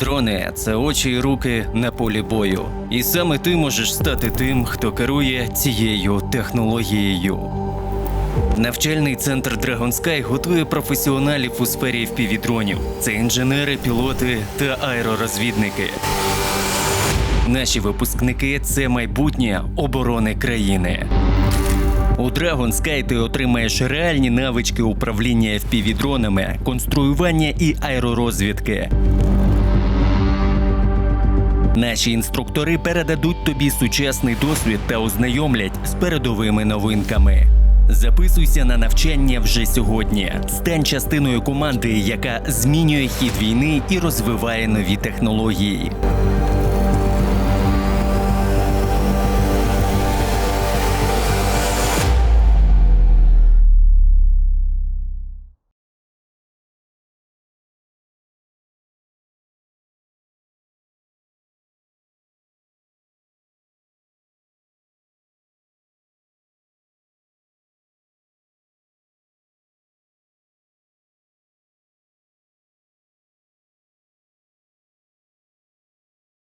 Дрони це очі і руки на полі бою. І саме ти можеш стати тим, хто керує цією технологією. Навчальний центр Dragon Sky готує професіоналів у сфері FPV-дронів. Це інженери, пілоти та аеророзвідники. Наші випускники це майбутнє оборони країни. У Dragon Sky ти отримаєш реальні навички управління FPV-дронами, конструювання і аеророзвідки. Наші інструктори передадуть тобі сучасний досвід та ознайомлять з передовими новинками. Записуйся на навчання вже сьогодні. Стань частиною команди, яка змінює хід війни і розвиває нові технології.